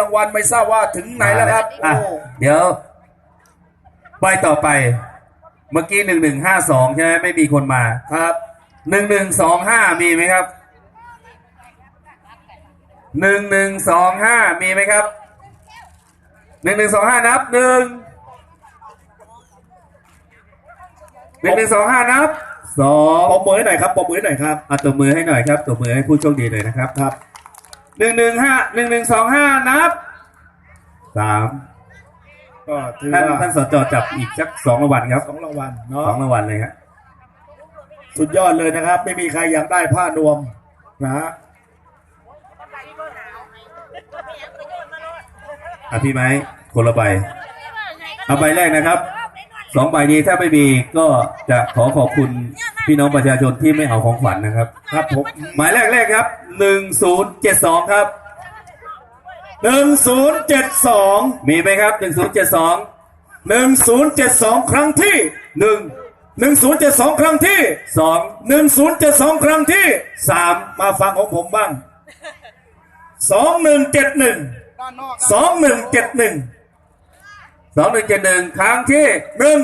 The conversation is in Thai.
รางวัลไม่ทราบว่าถึงไหนแล้วครับอะโอ้เดี๋ยวไปต่อไป เมื่อกี้หนึ่งหนึ่งห้าสองใช่ไหมไม่มีคนมาครับหนึ่งหนึ่งสองห้ามีไหมครับหนึ่งหนึ่งสองห้ามีไหมครับหนึ่งหนึ่งสองห้านับหนึ่งหนึ่งหนึ่งสองห้านับสองปมมือให้หน่อยครับปมมือให้หน่อยครับอะตัวมือให้หน่อยครับตัวมือให้ผู้โชคดีหน่อยนะครับครับ หนึ่งหนึ่งห้าหนึ่งหนึ่งสองห้านับสามก็ถือท่านว่าท่านสจจับอีกสักสองรางวัลครับสองรางวัลสเนาะองรางวัลเลยครับสุดยอดเลยนะครับ ไม่มีใครอยากได้ผ้านวมนะฮะอะพี่ไม้คนละใบเอาใบแรกนะครับ สองใบนี้ถ้าไม่มีก็จะขอขอบคุณพี่น้องประชาชนที่ไม่เอาของขวัญนะครับ ครับผมหมายแรกแรกครับหนึ่งศูนย์เจ็ดสองครับหนึ่งศูนย์เจ็ดสองมีไหมครับหนึ่งศูนย์เจ็ดสองหนึ่งศูนย์เจ็ดสองครั้งที่หนึ่งหนึ่งศูนย์เจ็ดสองครั้งที่สองหนึ่งศูนย์เจ็ดสองครั้งที่สามมาฟังของผมบ้างสองหนึ่งเจ็ดหนึ่งสองหนึ่งเจ็ดหนึ่ง สองหนึ่งเจ็ดหนึ่งครั้งที่หนึ่ง